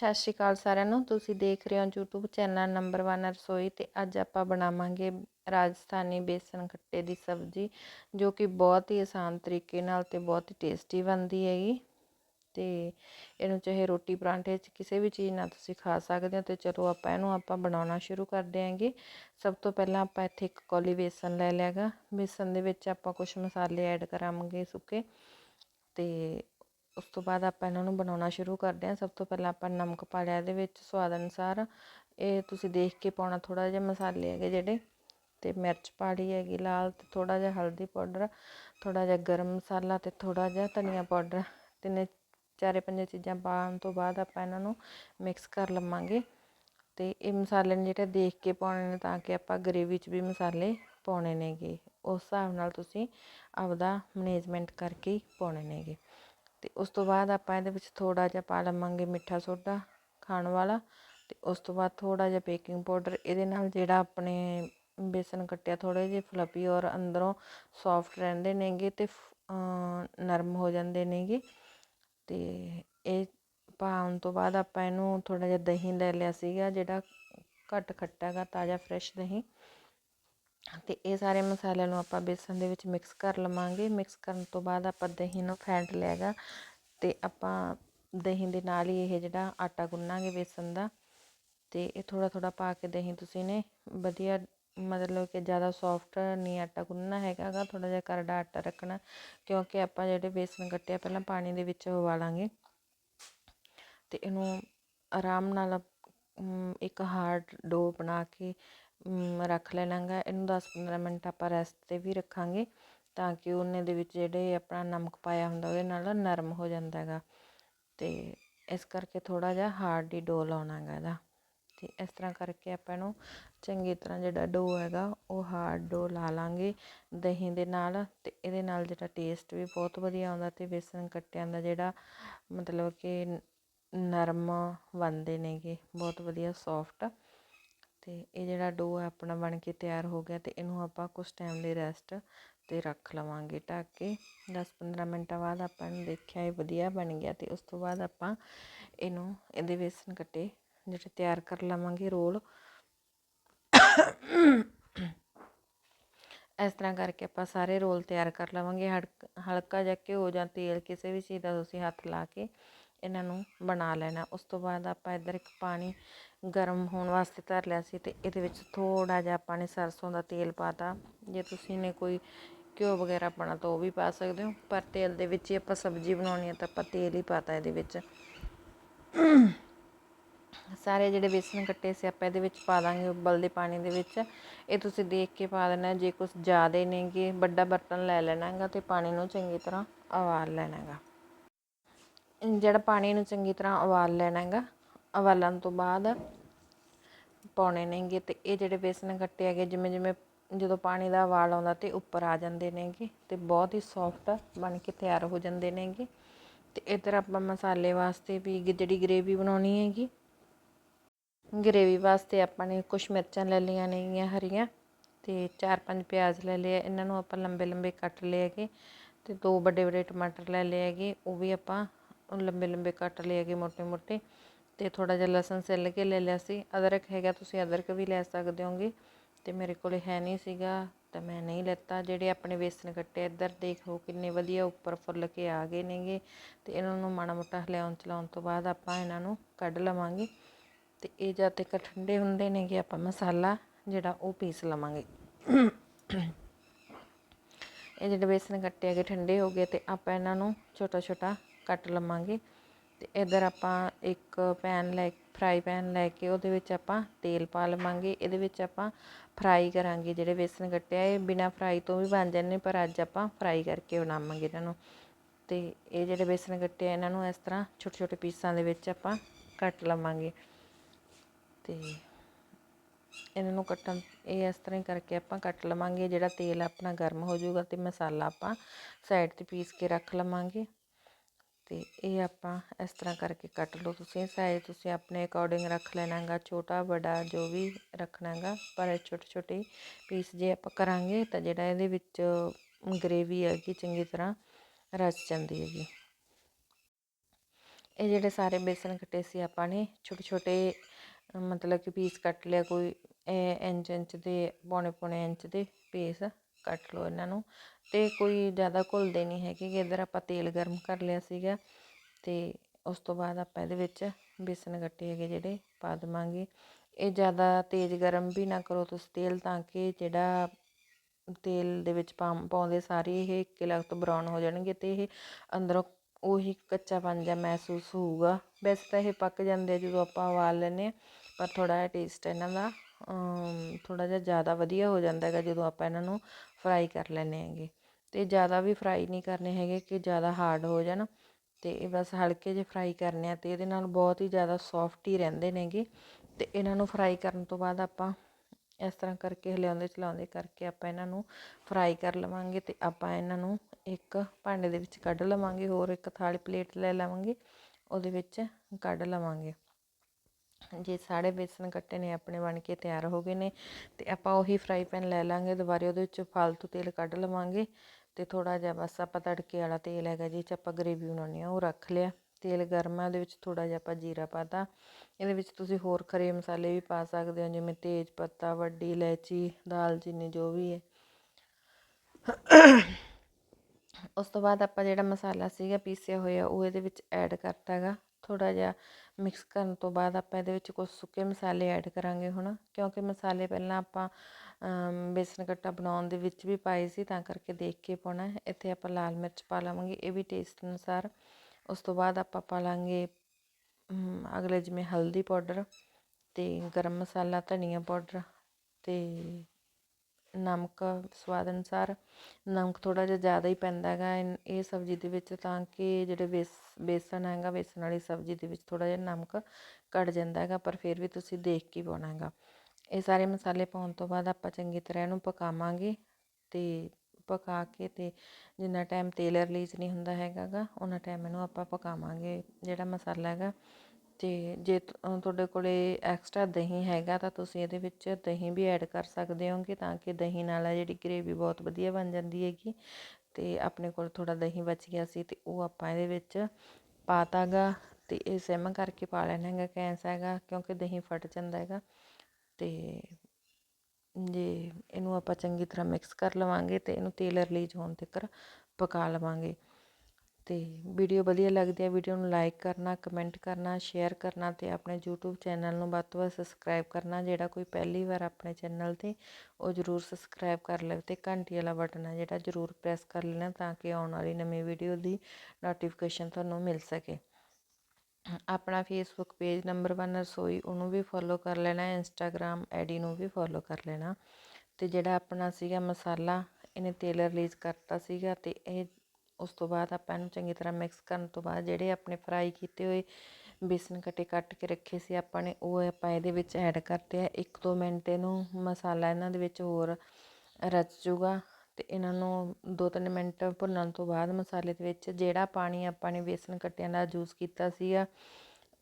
ਸਤਿ ਸ਼੍ਰੀ ਅਕਾਲ ਸਾਰਿਆਂ ਨੂੰ। ਤੁਸੀਂ ਦੇਖ ਰਹੇ ਹੋ YouTube ਚੈਨਲ ਨੰਬਰ 1 ਰਸੋਈ ਤੇ ਅੱਜ ਆਪਾਂ ਬਣਾਵਾਂਗੇ ਰਾਜਸਥਾਨੀ ਬੇਸਨ ਖੱਟੇ ਦੀ ਸਬਜ਼ੀ, ਜੋ ਕਿ ਬਹੁਤ ਹੀ ਆਸਾਨ ਤਰੀਕੇ ਨਾਲ ਤੇ ਬਹੁਤ ਹੀ ਟੇਸਟੀ ਬਣਦੀ ਹੈਗੀ। ਤੇ ਇਹਨੂੰ ਚਾਹੇ ਰੋਟੀ ਪਰਾਂਠੇ 'ਚ ਕਿਸੇ ਵੀ ਚੀਜ਼ ਨਾਲ ਤੁਸੀਂ ਖਾ ਸਕਦੇ ਹੋ ਤੇ ਚਲੋ ਆਪਾਂ ਇਹਨੂੰ ਆਪਾਂ ਬਣਾਉਣਾ ਸ਼ੁਰੂ ਕਰਦੇ ਆਂਗੇ ਸਭ ਤੋਂ ਪਹਿਲਾਂ ਆਪਾਂ ਇੱਥੇ ਇੱਕ ਕੌਲੀ ਬੇਸਨ ਲੈ ਲਿਆਗਾ। ਬੇਸਨ ਦੇ ਵਿੱਚ ਆਪਾਂ ਕੁਝ ਮਸਾਲੇ ਐਡ ਕਰਾਂਗੇ ਸੁੱਕੇ। ਤੇ ਉਸ ਤੋਂ ਬਾਅਦ ਆਪਾਂ ਇਹਨਾਂ ਨੂੰ ਬਣਾਉਣਾ ਸ਼ੁਰੂ ਕਰਦੇ ਹਾਂ। ਸਭ ਤੋਂ ਪਹਿਲਾਂ ਆਪਾਂ ਨਮਕ ਪਾ ਲਿਆ ਇਹਦੇ ਵਿੱਚ ਸਵਾਦ ਅਨੁਸਾਰ। ਇਹ ਤੁਸੀਂ ਦੇਖ ਕੇ ਪਾਉਣਾ ਥੋੜਾ ਜਿਹਾ ਮਸਾਲੇ ਹੈਗੇ ਜਿਹੜੇ ਤੇ ਮਿਰਚ ਪਾ ਲਈ ਹੈਗੀ ਲਾਲ ਤੇ ਥੋੜਾ ਜਿਹਾ ਹਲਦੀ ਪਾਊਡਰ ਥੋੜਾ ਜਿਹਾ ਗਰਮ ਮਸਾਲਾ ਤੇ ਥੋੜਾ ਜਿਹਾ ਧਨੀਆ ਪਾਊਡਰ। ਤਿੰਨੇ ਚਾਰੇ ਪੰਜੇ ਚੀਜ਼ਾਂ ਪਾਉਣ ਤੋਂ ਬਾਅਦ ਆਪਾਂ ਇਹਨਾਂ ਨੂੰ ਮਿਕਸ ਕਰ ਲਵਾਂਗੇ। ਤੇ ਇਹ ਮਸਾਲੇ ਨੇ ਜਿਹੜੇ ਦੇਖ ਕੇ ਪਾਉਣੇ ਨੇ ਤਾਂ ਕਿ ਆਪਾਂ ਗਰੇਵੀ 'ਚ ਵੀ ਮਸਾਲੇ ਪਾਉਣੇ ਨੇਗੇ। ਉਸ ਹਿਸਾਬ ਨਾਲ ਤੁਸੀਂ ਆਪਦਾ ਮੈਨੇਜਮੈਂਟ ਕਰਕੇ ਹੀ ਪਾਉਣੇ ਨੇਗੇ। ਅਤੇ ਉਸ ਤੋਂ ਬਾਅਦ ਆਪਾਂ ਇਹਦੇ ਵਿੱਚ ਥੋੜ੍ਹਾ ਜਿਹਾ ਪਾ ਲਵਾਂਗੇ ਮਿੱਠਾ ਸੋਡਾ ਖਾਣ ਵਾਲਾ ਅਤੇ ਉਸ ਤੋਂ ਬਾਅਦ ਥੋੜ੍ਹਾ ਜਿਹਾ ਬੇਕਿੰਗ ਪਾਊਡਰ, ਇਹਦੇ ਨਾਲ ਜਿਹੜਾ ਆਪਣੇ ਬੇਸਨ ਕੱਟਿਆ ਥੋੜ੍ਹੇ ਜਿਹੇ ਫਲਫੀ ਔਰ ਅੰਦਰੋਂ ਸੌਫਟ ਰਹਿੰਦੇ ਨੇਗੇ ਤੇ ਨਰਮ ਹੋ ਜਾਂਦੇ ਨੇਗੇ ਅਤੇ ਇਹ ਪਾਉਣ ਤੋਂ ਬਾਅਦ ਆਪਾਂ ਇਹਨੂੰ ਥੋੜ੍ਹਾ ਜਿਹਾ ਦਹੀਂ ਲੈ ਲਿਆ ਸੀਗਾ ਜਿਹੜਾ ਘੱਟ ਖੱਟਾ ਹੈਗਾ ਤਾਜ਼ਾ ਫਰੈਸ਼ ਦਹੀਂ। ਤੇ ਇਹ ਸਾਰੇ ਮਸਾਲਿਆਂ ਨੂੰ ਆਪਾਂ ਬੇਸਣ ਦੇ ਵਿੱਚ ਮਿਕਸ ਕਰ ਲਵਾਂਗੇ। ਮਿਕਸ ਕਰਨ ਤੋਂ ਬਾਅਦ ਆਪਾਂ ਦਹੀਂ ਨੂੰ ਫੈਂਟ ਲਿਆਗਾ ਅਤੇ ਆਪਾਂ ਦਹੀਂ ਦੇ ਨਾਲ ਹੀ ਇਹ ਜਿਹੜਾ ਆਟਾ ਗੁੰਨਾਂਗੇ ਬੇਸਣ ਦਾ। ਤੇ ਇਹ ਥੋੜਾ ਥੋੜਾ ਪਾ ਕੇ ਦਹੀਂ ਤੁਸੀਂ ਨੇ ਵਧੀਆ ਮਤਲਬ ਕਿ ਜ਼ਿਆਦਾ ਸੌਫਟ ਨਹੀਂ ਆਟਾ ਗੁੰਨਣਾ ਹੈਗਾਗਾ ਥੋੜਾ ਜਿਹਾ ਕਰੜਾ ਆਟਾ ਰੱਖਣਾ, ਕਿਉਂਕਿ ਆਪਾਂ ਜਿਹੜੇ ਬੇਸਨ ਕੱਟਿਆ ਪਹਿਲਾਂ ਪਾਣੀ ਦੇ ਵਿੱਚ ਉਬਾਲਾਂਗੇ। ਤੇ ਇਹਨੂੰ ਆਰਾਮ ਨਾਲ ਇੱਕ ਹਾਰਡ ਡੋ ਬਣਾ ਕੇ ਰੱਖ ਲੈਣਾ ਗਾ ਇਹਨੂੰ 10-15 ਮਿੰਟ ਆਪਾਂ ਰੈਸਟ ਤੇ ਵੀ ਰੱਖਾਂਗੇ ਤਾਂ ਕਿ ਉਹਨੇ ਦੇ ਵਿੱਚ ਜਿਹੜੇ ਆਪਣਾ ਨਮਕ ਪਾਇਆ ਹੁੰਦਾ ਉਹਦੇ ਨਾਲ ਨਰਮ ਹੋ ਜਾਂਦਾ ਹੈਗਾ। ਤੇ ਇਸ ਕਰਕੇ ਥੋੜਾ ਜਿਹਾ ਹਾਰਡ ਹੀ ਡੋ ਲਾਉਣਾ ਹੈਗਾ ਇਹਦਾ। ਤੇ ਇਸ ਤਰ੍ਹਾਂ ਕਰਕੇ ਆਪਾਂ ਇਹਨੂੰ ਚੰਗੀ ਤਰ੍ਹਾਂ ਜਿਹੜਾ ਡੋ ਹੈਗਾ ਉਹ ਹਾਰਡ ਡੋ ਲਾ ਲਾਂਗੇ ਦਹੀਂ ਦੇ ਨਾਲ ਤੇ ਇਹਦੇ ਨਾਲ ਜਿਹੜਾ ਟੇਸਟ ਵੀ ਬਹੁਤ ਵਧੀਆ ਆਉਂਦਾ ਤੇ ਬੇਸਨ ਕੱਟਿਆਂ ਦਾ ਜਿਹੜਾ ਮਤਲਬ ਕਿ ਨਰਮ ਬਣਦੇ ਨੇਗੇ, ਬਹੁਤ ਵਧੀਆ ਸੌਫਟ ਅਤੇ ਇਹ ਜਿਹੜਾ ਡੋ ਹੈ ਆਪਣਾ ਬਣ ਕੇ ਤਿਆਰ ਹੋ ਗਿਆ ਅਤੇ ਇਹਨੂੰ ਆਪਾਂ ਕੁਛ ਟਾਈਮ ਲਈ ਰੈਸਟ ਤੇ ਰੱਖ ਲਵਾਂਗੇ ਢੱਕ ਕੇ। 10-15 ਮਿੰਟਾਂ ਬਾਅਦ ਆਪਾਂ ਇਹਨੂੰ ਦੇਖਿਆ ਇਹ ਵਧੀਆ ਬਣ ਗਿਆ ਅਤੇ ਉਸ ਤੋਂ ਬਾਅਦ ਆਪਾਂ ਇਹਨੂੰ ਇਹਦੇ ਵੇਸਣ ਕੱਟੇ, ਜਿਹੜੇ ਤਿਆਰ ਕਰ ਲਵਾਂਗੇ ਰੋਲ। ਇਸ ਤਰ੍ਹਾਂ ਕਰਕੇ ਆਪਾਂ ਸਾਰੇ ਰੋਲ ਤਿਆਰ ਕਰ ਲਵਾਂਗੇ। ਹਲਕਾ ਜਿਹਾ ਘਿਓ ਜਾਂ ਤੇਲ ਕਿਸੇ ਵੀ ਚੀਜ਼ ਦਾ ਤੁਸੀਂ ਹੱਥ ਲਾ ਕੇ ਇਹਨਾਂ ਨੂੰ ਬਣਾ ਲੈਣਾ। ਉਸ ਤੋਂ ਬਾਅਦ ਆਪਾਂ ਇੱਧਰ ਇੱਕ ਪਾਣੀ ਗਰਮ ਹੋਣ ਵਾਸਤੇ ਧਰ ਲਿਆ ਸੀ ਅਤੇ ਇਹਦੇ ਵਿੱਚ ਥੋੜ੍ਹਾ ਜਿਹਾ ਆਪਾਂ ਨੇ ਸਰਸੋਂ ਦਾ ਤੇਲ ਪਾਤਾ ਜੇ ਤੁਸੀਂ ਨੇ ਕੋਈ ਘਿਓ ਵਗੈਰਾ ਪਾਉਣਾ ਤਾਂ ਉਹ ਵੀ ਪਾ ਸਕਦੇ ਹੋ। ਪਰ ਤੇਲ ਦੇ ਵਿੱਚ ਹੀ ਆਪਾਂ ਸਬਜ਼ੀ ਬਣਾਉਣੀ ਹੈ ਤਾਂ ਆਪਾਂ ਤੇਲ ਹੀ ਪਾਤਾ ਇਹਦੇ ਵਿੱਚ। ਸਾਰੇ ਜਿਹੜੇ ਬੇਸਨ ਕੱਟੇ ਸੀ ਆਪਾਂ ਇਹਦੇ ਵਿੱਚ ਪਾ ਦਾਂਗੇ ਉਬਲਦੇ ਪਾਣੀ ਦੇ ਵਿੱਚ। ਇਹ ਤੁਸੀਂ ਦੇਖ ਕੇ ਪਾ ਦੇਣਾ, ਜੇ ਕੁਝ ਜ਼ਿਆਦੇ ਨੇਗੇ, ਵੱਡਾ ਬਰਤਨ ਲੈ ਲੈਣਾ ਹੈਗਾ ਤੇ ਪਾਣੀ ਨੂੰ ਚੰਗੀ ਤਰ੍ਹਾਂ ਉਬਾਲ ਲੈਣਾ ਹੈਗਾ। ਜਿਹੜਾ ਪਾਣੀ ਨੂੰ ਚੰਗੀ ਤਰ੍ਹਾਂ ਉਬਾਲ ਲੈਣਾ ਹੈਗਾ ਉਬਾਲਣ ਤੋਂ ਬਾਅਦ ਪਾਉਣੇ ਨੇਗੇ ਤੇ ਇਹ ਜਿਹੜੇ ਬੇਸਨ ਕੱਟੇ ਹੈਗੇ, ਜਿਵੇਂ ਜਿਵੇਂ ਜਦੋਂ ਪਾਣੀ ਦਾ ਵਾਲ ਆਉਂਦਾ ਤੇ ਉੱਪਰ ਆ ਜਾਂਦੇ ਨੇਗੇ ਤੇ ਬਹੁਤ ਹੀ ਸੌਫਟ ਬਣ ਕੇ ਤਿਆਰ ਹੋ ਜਾਂਦੇ ਨੇਗੇ। ਤੇ ਇਧਰ ਆਪਾਂ ਮਸਾਲੇ ਵਾਸਤੇ ਵੀ ਜਿਹੜੀ ਗ੍ਰੇਵੀ ਬਣਾਉਣੀ ਹੈਗੀ ਗ੍ਰੇਵੀ ਵਾਸਤੇ ਆਪਾਂ ਨੇ ਕੁਝ ਮਿਰਚਾਂ ਲੈ ਲਈਆਂ ਨੇਗੀਆਂ ਹਰੀਆਂ ਤੇ 4-5 ਪਿਆਜ਼ ਲੈ ਲਏ, ਇਹਨਾਂ ਨੂੰ ਆਪਾਂ ਲੰਬੇ ਲੰਬੇ ਕੱਟ ਲਏ ਹੈਗੇ ਤੇ ਦੋ ਵੱਡੇ ਵੱਡੇ ਟਮਾਟਰ ਲੈ ਲਏ ਹੈਗੇ, ਉਹ ਵੀ ਆਪਾਂ ਲੰਬੇ ਲੰਬੇ ਕੱਟ ਲਏ ਹੈਗੇ ਮੋਟੇ ਮੋਟੇ। ਤੇ ਥੋੜਾ ਜਿਹਾ ਲਸਣ ਸਿੱਲ ਕੇ ਲੈ ਲਿਆ ਸੀ। ਅਦਰਕ ਹੈਗਾ, ਤੁਸੀਂ ਅਦਰਕ ਵੀ ਲੈ ਸਕਦੇ ਹੋਗੇ। ਤੇ ਮੇਰੇ ਕੋਲੇ ਹੈ ਨਹੀਂ ਸੀਗਾ, ਤਾਂ ਮੈਂ ਨਹੀਂ ਲੈਤਾ। ਜਿਹੜੇ ਆਪਣੇ ਵੇਸਣ ਕੱਟੇ ਇੱਧਰ ਦੇਖ ਲਓ, ਕਿੰਨੇ ਵਧੀਆ ਉੱਪਰ ਫੁੱਲ ਕੇ ਆ ਗਏ ਨੇਗੇ। ਤੇ ਇਹਨਾਂ ਨੂੰ ਮਾੜਾ ਮੋਟਾ ਹਿਲਾਉਣ ਚਲਾਉਣ ਤੋਂ ਬਾਅਦ ਆਪਾਂ ਇਹਨਾਂ ਨੂੰ ਕੱਢ ਲਵਾਂਗੇ। ਤੇ ਇਹ ਜਦ ਤੱਕ ਠੰਡੇ ਹੁੰਦੇ ਨੇਗੇ ਆਪਾਂ ਮਸਾਲਾ, ਜਿਹੜਾ ਉਹ ਪੀਸ ਲਵਾਂਗੇ। ਇਹ ਜਿਹੜੇ ਵੇਸਣ ਕੱਟੇ ਹੈਗੇ, ਠੰਡੇ ਹੋ ਗਏ ਤੇ ਆਪਾਂ ਇਹਨਾਂ ਨੂੰ ਛੋਟਾ ਛੋਟਾ ਕੱਟ ਲਵਾਂਗੇ। ਅਤੇ ਇੱਧਰ ਆਪਾਂ ਇੱਕ ਪੈਨ ਲੈ, ਫਰਾਈ ਪੈਨ ਲੈ ਕੇ ਉਹਦੇ ਵਿੱਚ ਆਪਾਂ ਤੇਲ ਪਾ ਲਵਾਂਗੇ। ਇਹਦੇ ਵਿੱਚ ਆਪਾਂ ਫਰਾਈ ਕਰਾਂਗੇ। ਜਿਹੜੇ ਬੇਸਨ ਕੱਟਿਆ, ਇਹ ਬਿਨਾ ਫਰਾਈ ਤੋਂ ਵੀ ਬਣ ਜਾਂਦੇ ਪਰ ਅੱਜ ਆਪਾਂ ਫਰਾਈ ਕਰਕੇ ਬਣਾਵਾਂਗੇ ਇਹਨਾਂ ਨੂੰ। ਅਤੇ ਇਹ ਜਿਹੜੇ ਬੇਸਨ ਕੱਟੇ ਇਹਨਾਂ ਨੂੰ ਇਸ ਤਰ੍ਹਾਂ ਛੋਟੇ ਛੋਟੇ ਪੀਸਾਂ ਦੇ ਵਿੱਚ ਆਪਾਂ ਕੱਟ ਲਵਾਂਗੇ। ਤੇ ਇਹਨਾਂ ਨੂੰ ਕੱਟਣ, ਇਹ ਇਸ ਤਰ੍ਹਾਂ ਕਰਕੇ ਆਪਾਂ ਕੱਟ ਲਵਾਂਗੇ। ਜਿਹੜਾ ਤੇਲ ਆਪਣਾ ਗਰਮ ਹੋ ਜਾਊਗਾ ਤੇ ਮਸਾਲਾ ਆਪਾਂ ਸਾਈਡ ਤੇ ਪੀਸ ਕੇ ਰੱਖ ਲਵਾਂਗੇ। ਤੇ ਇਹ ਆਪਾਂ ਇਸ ਤਰ੍ਹਾਂ ਕਰਕੇ ਕੱਟ ਲਓ। ਤੁਸੀਂ ਸਾਈਜ਼ ਤੁਸੀਂ ਆਪਣੇ ਅਕੋਰਡਿੰਗ ਰੱਖ ਲੈਣਾਗਾ, ਛੋਟਾ, ਵੱਡਾ, ਜੋ ਵੀ ਰੱਖਣਾਗਾ। ਪਰ ਛੋਟੇ ਛੋਟੇ ਪੀਸ ਜੇ ਆਪਾਂ ਕਰਾਂਗੇ ਤਾਂ ਜਿਹੜਾ ਇਹਦੇ ਵਿੱਚ ਗ੍ਰੇਵੀ ਹੈਗੀ, ਚੰਗੀ ਤਰ੍ਹਾਂ ਰਚ ਜਾਂਦੀ ਹੈਗੀ। ਇਹ ਜਿਹੜੇ ਸਾਰੇ ਬੇਸਨ ਕੱਟੇ ਸੀ ਆਪਾਂ ਨੇ ਛੋਟੇ ਛੋਟੇ ਮਤਲਬ ਕਿ ਪੀਸ ਕੱਟ ਲਿਆ ਕੋਈ ਇੰਚ ਇੰਚ ਦੇ ਪੌਣੇ ਪੌਣੇ ਇੰਚ ਦੇ ਪੀਸ ਕੱਟ ਲਓ ਇਹਨਾਂ ਨੂੰ ਤੇ ਕੋਈ ਜ਼ਿਆਦਾ ਘੁਲਦੇ ਨਹੀਂ ਹੈਗੇ ਕਿ ਇੱਧਰ ਆਪਾਂ ਤੇਲ ਗਰਮ ਕਰ ਲਿਆ ਸੀਗਾ ਤੇ ਉਸ ਤੋਂ ਬਾਅਦ ਆਪਾਂ ਇਹਦੇ ਵਿੱਚ ਬੇਸਨ ਗੱਟੇ ਹੈਗੇ ਜਿਹੜੇ ਪਾ ਦੇਵਾਂਗੇ। ਇਹ ਜ਼ਿਆਦਾ ਤੇਜ਼ ਗਰਮ ਵੀ ਨਾ ਕਰੋ ਤੁਸੀਂ ਤੇਲ ਤਾਂ ਕਿ ਜਿਹੜਾ ਤੇਲ ਦੇ ਵਿੱਚ ਪਾ ਪਾਉਂਦੇ ਸਾਰੇ ਇਹ ਇੱਕੇ ਲਗਤ ਬਰਾਊਨ ਹੋ ਜਾਣਗੇ ਤੇ ਇਹ ਅੰਦਰੋਂ ਉਹੀ ਕੱਚਾਪਨ ਜਿਹਾ ਮਹਿਸੂਸ ਹੋਊਗਾ। ਵੈਸੇ ਤਾਂ ਇਹ ਪੱਕ ਜਾਂਦੇ ਆ ਜਦੋਂ ਆਪਾਂ ਉਬਾਲ ਲੈਂਦੇ ਹਾਂ ਪਰ ਥੋੜਾ ਜਿਹਾ ਟੇਸਟ ਇਹਨਾਂ ਦਾ। ਥੋੜ੍ਹਾ ਜਿਹਾ ਜ਼ਿਆਦਾ ਵਧੀਆ ਹੋ ਜਾਂਦਾ ਹੈਗਾ ਜਦੋਂ ਆਪਾਂ ਇਹਨਾਂ ਨੂੰ ਫਰਾਈ ਕਰ ਲੈਂਦੇ ਹੈਗੇ। ਅਤੇ ਜ਼ਿਆਦਾ ਵੀ ਫਰਾਈ ਨਹੀਂ ਕਰਨੇ ਹੈਗੇ ਕਿ ਜ਼ਿਆਦਾ ਹਾਰਡ ਹੋ ਜਾਣ। ਅਤੇ ਇਹ ਬਸ ਹਲਕੇ ਜਿਹੇ ਫਰਾਈ ਕਰਨੇ ਆ ਤੇ ਇਹਦੇ ਨਾਲ ਬਹੁਤ ਹੀ ਜ਼ਿਆਦਾ ਸੌਫਟ ਹੀ ਰਹਿੰਦੇ ਨੇਗੇ। ਅਤੇ ਇਹਨਾਂ ਨੂੰ ਫਰਾਈ ਕਰਨ ਤੋਂ ਬਾਅਦ ਆਪਾਂ ਇਸ ਤਰ੍ਹਾਂ ਕਰਕੇ ਹਿਲਾਉਂਦੇ ਚਲਾਉਂਦੇ ਕਰਕੇ ਆਪਾਂ ਇਹਨਾਂ ਨੂੰ ਫਰਾਈ ਕਰ ਲਵਾਂਗੇ ਅਤੇ ਆਪਾਂ ਇਹਨਾਂ ਨੂੰ ਇੱਕ ਭਾਂਡੇ ਦੇ ਵਿੱਚ ਕੱਢ ਲਵਾਂਗੇ, ਹੋਰ ਇੱਕ ਥਾਲੀ ਪਲੇਟ ਲੈ ਲਵਾਂਗੇ, ਉਹਦੇ ਵਿੱਚ ਕੱਢ ਲਵਾਂਗੇ। ਜੇ ਸਾਰੇ ਬੇਸਨ ਕੱਟੇ ਨੇ, ਆਪਣੇ ਬਣ ਕੇ ਤਿਆਰ ਹੋ ਗਏ ਨੇ, ਤੇ ਆਪਾਂ ਉਹੀ ਫਰਾਈ ਪੈਨ ਲੈ ਲਾਂਗੇ, ਦੁਬਾਰੇ ਉਹਦੇ ਵਿੱਚ ਫਾਲਤੂ ਤੇਲ ਕੱਢ ਲਵਾਂਗੇ, ਤੇ ਥੋੜਾ ਜਿਹਾ ਬਸ ਆਪਾਂ ਤੜਕੇ ਵਾਲਾ ਤੇਲ ਹੈਗਾ ਜਿਹ ਚ ਆਪਾਂ ਗਰੇਵੀ ਬਣਾਉਣੀ ਆ ਉਹ ਰੱਖ ਲਿਆ। ਤੇਲ ਗਰਮ ਆ, ਉਹਦੇ ਵਿੱਚ ਥੋੜਾ ਜਿਹਾ ਆਪਾਂ ਜੀਰਾ ਪਾਤਾ ਇਹਦੇ ਵਿੱਚ ਤੁਸੀਂ ਹੋਰ ਖਰੇ ਮਸਾਲੇ ਵੀ ਪਾ ਸਕਦੇ ਹੋ, ਜਿਵੇਂ ਤੇਜ ਪੱਤਾ, ਵੱਡੀ ਇਲਾਇਚੀ, ਦਾਲਚੀਨੀ, ਜੋ ਵੀ ਹੈ। ਉਸ ਤੋਂ ਬਾਅਦ ਆਪਾਂ ਜਿਹੜਾ ਮਸਾਲਾ ਸੀਗਾ ਪੀਸਿਆ ਹੋਇਆ, ਉਹ ਇਹਦੇ ਵਿੱਚ ਐਡ ਕਰਤਾ ਹੈਗਾ ਥੋੜਾ ਜਿਹਾ ਮਿਕਸ ਕਰਨ ਤੋਂ ਬਾਅਦ ਆਪਾਂ ਇਹਦੇ ਵਿੱਚ ਕੁਝ ਸੁੱਕੇ ਮਸਾਲੇ ਐਡ ਕਰਾਂਗੇ ਹੁਣ, ਕਿਉਂਕਿ ਮਸਾਲੇ ਪਹਿਲਾਂ ਆਪਾਂ ਬੇਸਨ ਗੱਟਾ ਬਣਾਉਣ ਦੇ ਵਿੱਚ ਵੀ ਪਾਏ ਸੀ, ਤਾਂ ਕਰਕੇ ਦੇਖ ਕੇ ਪਾਉਣਾ ਇੱਥੇ ਆਪਾਂ ਲਾਲ ਮਿਰਚ ਪਾ ਲਵਾਂਗੇ, ਇਹ ਵੀ ਟੇਸਟ ਅਨੁਸਾਰ। ਉਸ ਤੋਂ ਬਾਅਦ ਆਪਾਂ ਪਾ ਲਾਂਗੇ ਅਗਲੇ ਜਿਵੇਂ ਹਲਦੀ ਪਾਊਡਰ ਤੇ ਗਰਮ ਮਸਾਲਾ, ਧਨੀਆ ਪਾਊਡਰ ਤੇ ਨਮਕ ਸਵਾਦ ਅਨੁਸਾਰ। ਨਮਕ ਥੋੜਾ ਜਿਹਾ ਜ਼ਿਆਦਾ ਹੀ ਪੈਂਦਾ ਹੈਗਾ ਇਹ ਸਬਜ਼ੀ ਦੇ ਵਿੱਚ ਤਾਂ ਕਿ ਜਿਹੜੇ ਵੇਸ ਬੇਸਣ ਹੈਗਾ ਬੇਸਣ ਵਾਲੀ ਸਬਜ਼ੀ ਦੇ ਵਿੱਚ ਥੋੜਾ ਜਿਹਾ ਨਮਕ ਘਟ ਜਾਂਦਾ ਹੈਗਾ, ਪਰ ਫਿਰ ਵੀ ਤੁਸੀਂ ਦੇਖ ਕੇ ਪਾਉਣਾ ਹੈਗਾ। ਇਹ ਸਾਰੇ ਮਸਾਲੇ ਪਾਉਣ ਤੋਂ ਬਾਅਦ ਆਪਾਂ ਚੰਗੀ ਤਰ੍ਹਾਂ ਇਹਨੂੰ ਪਕਾਵਾਂਗੇ ਤੇ ਪਕਾ ਕੇ ਤੇ ਜਿੰਨਾ ਟਾਈਮ ਤੇਲ ਰਿਲੀਜ਼ ਨਹੀਂ ਹੁੰਦਾ ਹੈਗਾਗਾ ਉਹਨਾਂ ਟਾਈਮ ਇਹਨੂੰ ਆਪਾਂ ਪਕਾਵਾਂਗੇ ਜਿਹੜਾ ਮਸਾਲਾ ਹੈਗਾ। ਤੇ ਜੇ ਤੁਹਾਡੇ ਕੋਲੇ ਐਕਸਟਰਾ ਦਹੀਂ ਹੈਗਾ ਤਾਂ ਤੁਸੀਂ ਇਹਦੇ ਵਿੱਚ ਦਹੀਂ ਵੀ ਐਡ ਕਰ ਸਕਦੇ ਹੋਗੇ ਤਾਂ ਕਿ ਦਹੀਂ ਨਾਲ ਆ ਜਿਹੜੀ ਗ੍ਰੇਵੀ ਬਹੁਤ ਵਧੀਆ ਬਣ ਜਾਂਦੀ ਹੈਗੀ। ਅਤੇ ਆਪਣੇ ਕੋਲ ਥੋੜ੍ਹਾ ਦਹੀਂ ਬਚ ਗਿਆ ਸੀ ਅਤੇ ਉਹ ਆਪਾਂ ਇਹਦੇ ਵਿੱਚ ਪਾਤਾਗਾ ਅਤੇ ਇਹ ਸਿਮ ਕਰਕੇ ਪਾ ਲੈਣਾ ਹੈਗਾ, ਕੈਂਸਾ ਹੈਗਾ, ਕਿਉਂਕਿ ਦਹੀਂ ਫਟ ਜਾਂਦਾ ਹੈਗਾ। ਅਤੇ ਜੇ ਇਹਨੂੰ ਆਪਾਂ ਚੰਗੀ ਤਰ੍ਹਾਂ ਮਿਕਸ ਕਰ ਲਵਾਂਗੇ ਅਤੇ ਇਹਨੂੰ ਤੇਲ ਰਿਲੀਜ਼ ਹੋਣ ਤੱਕ ਪਕਾ ਲਵਾਂਗੇ। ਅਤੇ ਵੀਡੀਓ ਵਧੀਆ ਲੱਗਦੀ ਹੈ, ਵੀਡੀਓ ਨੂੰ ਲਾਈਕ ਕਰਨਾ ਕਮੈਂਟ ਕਰਨਾ ਸ਼ੇਅਰ ਕਰਨਾ ਅਤੇ ਆਪਣੇ ਯੂਟਿਊਬ ਚੈਨਲ ਨੂੰ ਵੱਧ ਤੋਂ ਵੱਧ ਸਬਸਕ੍ਰਾਈਬ ਕਰਨਾ, ਜਿਹੜਾ ਕੋਈ ਪਹਿਲੀ ਵਾਰ ਆਪਣੇ ਚੈਨਲ ਤੇ, ਉਹ ਜਰੂਰ ਸਬਸਕ੍ਰਾਈਬ ਕਰ ਲਵੇ ਅਤੇ ਘੰਟੀ ਵਾਲਾ ਬਟਨ ਹੈ ਜਿਹੜਾ ਜਰੂਰ ਪ੍ਰੈਸ ਕਰ ਲੈਣਾ ਤਾਂ ਕਿ ਆਉਣ ਵਾਲੀ ਨਵੀਂ ਵੀਡੀਓ ਦੀ ਨੋਟੀਫਿਕੇਸ਼ਨ ਤੁਹਾਨੂੰ ਮਿਲ ਸਕੇ। ਆਪਣਾ ਫੇਸਬੁੱਕ ਪੇਜ ਨੰਬਰ 1 ਰਸੋਈ ਉਹਨੂੰ ਵੀ ਫੋਲੋ ਕਰ ਲੈਣਾ ਇੰਸਟਾਗ੍ਰam ਆਈਡੀ ਨੂੰ ਵੀ ਫੋਲੋ ਕਰ ਲੈਣਾ। ਤੇ ਜਿਹੜਾ ਆਪਣਾ ਸੀਗਾ ਮਸਾਲਾ, ਇਹਨੇ ਤੇਲ ਰਿਲੀਜ਼ ਕਰਤਾ ਸੀਗਾ ਤੇ ਇਹ ਉਸ ਤੋਂ ਬਾਅਦ ਆਪਾਂ ਇਹਨੂੰ ਚੰਗੀ ਤਰ੍ਹਾਂ ਮਿਕਸ ਕਰਨ ਤੋਂ ਬਾਅਦ ਜਿਹੜੇ ਆਪਣੇ ਫਰਾਈ ਕੀਤੇ ਹੋਏ ਬੇਸਨ ਕੱਟੇ ਕੱਟ ਕੇ ਰੱਖੇ ਸੀ ਆਪਾਂ ਨੇ, ਉਹ ਆਪਾਂ ਇਹਦੇ ਵਿੱਚ ਐਡ ਕਰਤੇ ਆ। 1-2 ਮਿੰਟ ਇਹਨੂੰ ਮਸਾਲਾ ਇਹਨਾਂ ਦੇ ਵਿੱਚ ਹੋਰ ਰਚ ਜੂਗਾ ਤੇ ਇਹਨਾਂ ਨੂੰ 2-3 ਮਿੰਟ ਭੁੰਨਣ ਤੋਂ ਬਾਅਦ ਮਸਾਲੇ ਦੇ ਵਿੱਚ ਜਿਹੜਾ ਪਾਣੀ ਆਪਾਂ ਨੇ ਬੇਸਨ ਕੱਟਿਆਂ ਦਾ ਯੂਜ਼ ਕੀਤਾ ਸੀਗਾ,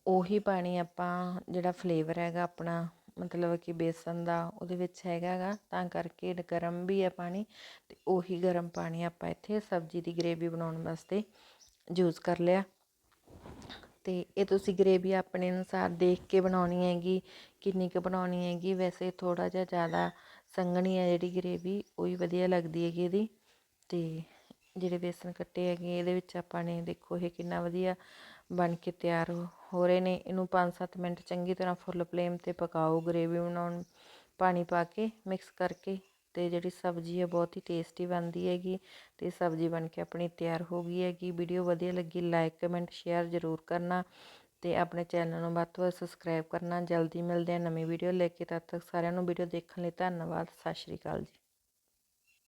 ਉਹੀ ਪਾਣੀ ਆਪਾਂ ਜਿਹੜਾ ਫਲੇਵਰ ਹੈਗਾ ਆਪਣਾ ਮਤਲਬ ਕਿ ਬੇਸਨ ਦਾ ਉਹਦੇ ਵਿੱਚ ਹੈਗਾ ਗਾ, ਤਾਂ ਕਰਕੇ ਗਰਮ ਵੀ ਹੈ ਪਾਣੀ ਤੇ ਉਹੀ ਗਰਮ ਪਾਣੀ ਆਪਾਂ ਇੱਥੇ ਸਬਜ਼ੀ ਦੀ ਗ੍ਰੇਵੀ ਬਣਾਉਣ ਵਾਸਤੇ ਯੂਜ਼ ਕਰ ਲਿਆ। ਤੇ ਇਹ ਤੁਸੀਂ ਗ੍ਰੇਵੀ ਆਪਣੇ ਅਨੁਸਾਰ ਦੇਖ ਕੇ ਬਣਾਉਣੀ ਹੈਗੀ, ਕਿੰਨੀ ਕੁ ਬਣਾਉਣੀ ਹੈਗੀ, ਵੈਸੇ ਥੋੜਾ ਜਿਹਾ ਜ਼ਿਆਦਾ ਸੰਘਣੀ ਹੈ ਜਿਹੜੀ ਗ੍ਰੇਵੀ ਹੀ ਵਧੀਆ ਲੱਗਦੀ ਹੈਗੀ ਇਹਦੀ। ਤੇ ਜਿਹੜੇ ਬੇਸਨ ਕੱਟੇ ਹੈਗੇ, ਇਹਦੇ ਵਿੱਚ ਆਪਾਂ ਨੇ ਦੇਖੋ ਇਹ ਕਿੰਨਾ ਵਧੀਆ ਬਣ ਕੇ ਤਿਆਰ ਹੋ ਹੋ ਰਹੇ ਨੇ, ਇਹਨੂੰ 5-7 ਮਿੰਟ ਚੰਗੀ ਤਰ੍ਹਾਂ ਫੁੱਲ ਫਲੇਮ ਤੇ ਪਕਾਓ ਗ੍ਰੇਵੀ ਬਣਾਉਣ, ਪਾਣੀ ਪਾ ਕੇ ਮਿਕਸ ਕਰਕੇ ਤੇ ਜਿਹੜੀ ਸਬਜ਼ੀ ਹੈ ਬਹੁਤ ਹੀ ਟੇਸਟੀ ਬਣਦੀ ਹੈਗੀ ਤੇ ਸਬਜ਼ੀ ਬਣ ਕੇ ਆਪਣੀ ਤਿਆਰ ਹੋ ਗਈ ਹੈਗੀ। ਵੀਡੀਓ ਵਧੀਆ ਲੱਗੀ ਲਾਈਕ ਕਮੈਂਟ ਸ਼ੇਅਰ ਜ਼ਰੂਰ ਕਰਨਾ ਤੇ ਆਪਣੇ ਚੈਨਲ ਨੂੰ ਵੱਧ ਤੋਂ ਵੱਧ ਸਬਸਕ੍ਰਾਈਬ ਕਰਨਾ। ਜਲਦੀ ਮਿਲਦੇ ਆ ਨਵੀਂ ਵੀਡੀਓ ਲੈ ਕੇ, ਤਦ ਤੱਕ ਸਾਰਿਆਂ ਨੂੰ ਵੀਡੀਓ ਦੇਖਣ ਲਈ ਧੰਨਵਾਦ, ਸਤਿ ਸ਼੍ਰੀ ਅਕਾਲ ਜੀ।